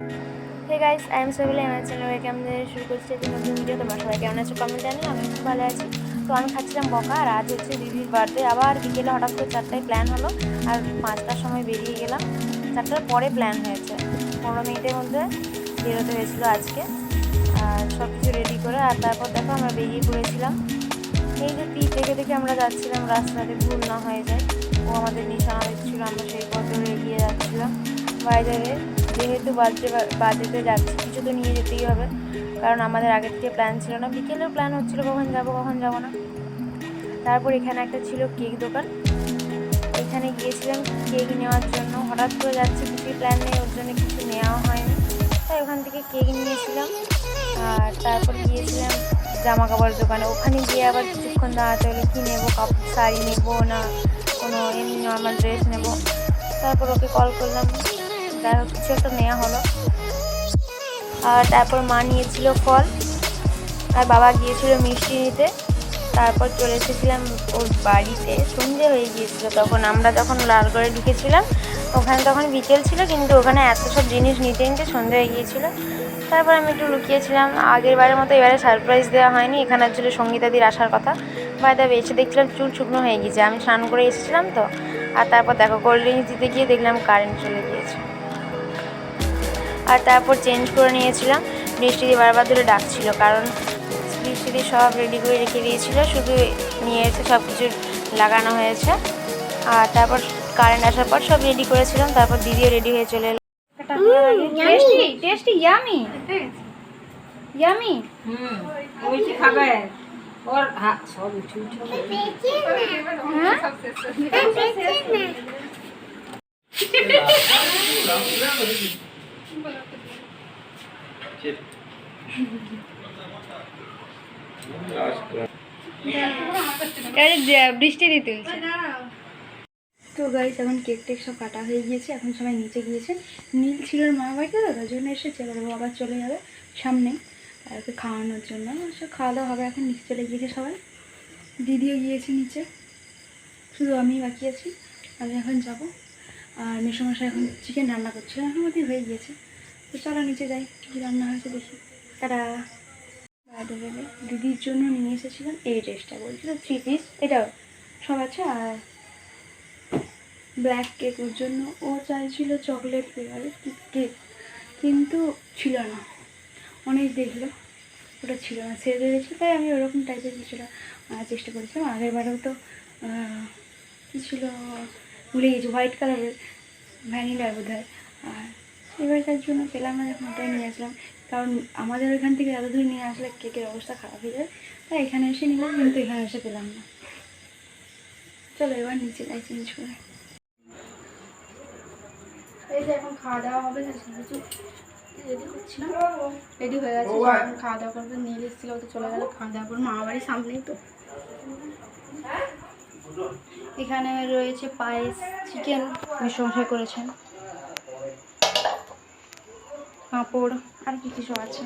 Hey guys I am Soheli আমার চ্যানেলকে আমাদের শুরু করছি একটি নতুন ভিডিও তোমার সবাই কেমন আছো কমেন্ট জানি আমি খুব ভালো আছি তো আমি খাচ্ছিলাম বকা আর আজ হচ্ছে দিদির বার্থডে আবার বিকেলে হঠাৎ করে চারটায় প্ল্যান হলো আর পাঁচটার সময় বেরিয়ে গেলাম চারটার পরে প্ল্যান হয়েছে পনেরো মিনিটের মধ্যে বেরোতে হয়েছিল আজকে আর সব কিছু রেডি করে আর তারপর দেখো আমরা বেরিয়ে পড়েছিলাম এই যে তীর দেখে দেখে আমরা যাচ্ছিলাম রাস্তাতে ভুল না হয়ে যায় ও আমাদের নিশানা দিচ্ছিল আমরা সেই পথ এগিয়ে যাচ্ছিলাম বাইরে যেহেতু বাজে বাজেতে যাচ্ছি, কিছু তো নিয়ে যেতেই হবে। কারণ আমাদের আগে থেকে প্ল্যান ছিল না। বিকেলেও প্ল্যান হচ্ছিল, কখন যাব কখন যাব না। তারপর এখানে একটা ছিল কেক দোকান। এখানে গিয়েছিলাম কেক নেওয়ার জন্য। হঠাৎ করে যাচ্ছি, কিছুই প্ল্যান নেই, ওর জন্য কিছু নেওয়া হয়নি। তাই ওখান থেকে কেক নিয়েছিলাম। আর তারপর গিয়েছিলাম জামা কাপড়ের দোকানে। ওখানে গিয়ে আবার কিছুক্ষণ দাঁড়াতে হলে, কী নেব কাপড় শাড়ি নেব না? কোনো এমনি নর্মাল ড্রেস নেব। তারপর ওকে কল করলাম। যাই হোক, কিছু একটা নেওয়া হলো। আর তারপর মা নিয়েছিল ফল। আর বাবা গিয়েছিল মিষ্টি নিতে। তারপর চলে এসেছিলাম ওর বাড়িতে। সন্ধে হয়ে গিয়েছিল তখন। আমরা যখন লালগড়ে ঢুকেছিলাম, ওখানে তখন বিকেল ছিল, কিন্তু ওখানে এত সব জিনিস নিতে নিতে সন্ধে হয়ে গিয়েছিল। তারপর আমি একটু লুকিয়েছিলাম। আগের বারের মতো এবারে সারপ্রাইজ দেওয়া হয়নি। এখানে ছিল সঙ্গীতাদির আসার কথা। বাইদা এসে দেখছিলাম চুল শুকনো হয়ে গিয়েছে। আমি স্নান করে এসেছিলাম তো। আর তারপর দেখো কোল্ড ড্রিঙ্কস দিতে গিয়ে দেখলাম কারেন্ট চলে গিয়েছে। আর তারপর চেঞ্জ করে নিয়েছিলাম। বৃষ্টিদি বারবার ধরে ডাকছিল কারণ বৃষ্টিদি সব রেডি করে রেখে দিয়েছিল শুধু নিয়ে এসে সব কিছু লাগানো হয়েছে। আর তারপর কারেন্ট আসার পর সব রেডি করেছিলাম তারপর দিদিও রেডি হয়ে চলে এলো। টেস্টি টেস্টি ইয়ামি ইয়ামি হুম ওই খাবে। ওর হা সব উঠে উঠে বৃষ্টি দিতে তো গাইস এখন কেক টেক সব কাটা হয়ে গিয়েছে। এখন সবাই নিচে গিয়েছে নীল ছিল মামা বাড়িতে তো তার জন্য এসেছে। এবার আবার চলে যাবে সামনে। আর ওকে খাওয়ানোর জন্য। সব খাওয়া দাওয়া হবে এখন নিচে চলে গিয়েছে সবাই। দিদিও গিয়েছে নিচে। শুধু আমি বাকি আছি। আমি এখন যাব। আর মেসমশাই এখন চিকেন রান্না করছে। এখন মধ্যে হয়ে গিয়েছে। তো চলো নিচে যাই কী রান্না হয়েছে দেখি। তারা বাইরে দিদির জন্য নিয়ে এসেছিলাম এই ড্রেসটা, বলছিল থ্রি পিস এটাও সব আছে, আর ব্ল্যাক কেক ওর জন্য। ও চাইছিল চকলেট ফ্লেভারের কেক কিন্তু ছিল না। অনেক দেখল, ওটা ছিল না। সে দিয়েছিল তাই আমি ওরকম টাইপের কিছুটা চেষ্টা করেছিলাম। আগের বারেও তো কী ছিল ভুলে গেছি হোয়াইট কালারের ভ্যানিলার বোধ হয় আর এবারকার জন্য পেলাম না যখন ওটাই নিয়ে আসলাম। কারণ আমাদের ওইখান থেকে এত দূর নিয়ে আসলে কেকের অবস্থা খারাপ হয়ে যায়। তাই এখানে এসে নিলাম কিন্তু এখানে এসে পেলাম না। চলো এবার নিচে যাই চেঞ্জ করে। এই যে এখন খাওয়া দাওয়া হবে না কিছু রেডি করছিলাম। রেডি হয়ে গেছে এখন খাওয়া দাওয়া করবে নিয়ে এসেছিল তো চলে গেলো খাওয়া দাওয়া করব মামা বাড়ির সামনেই তো। এখানে রয়েছে পায়েস চিকেন মিশমশাই করেছেন। পাঁপড় আর কি কিছু আছে?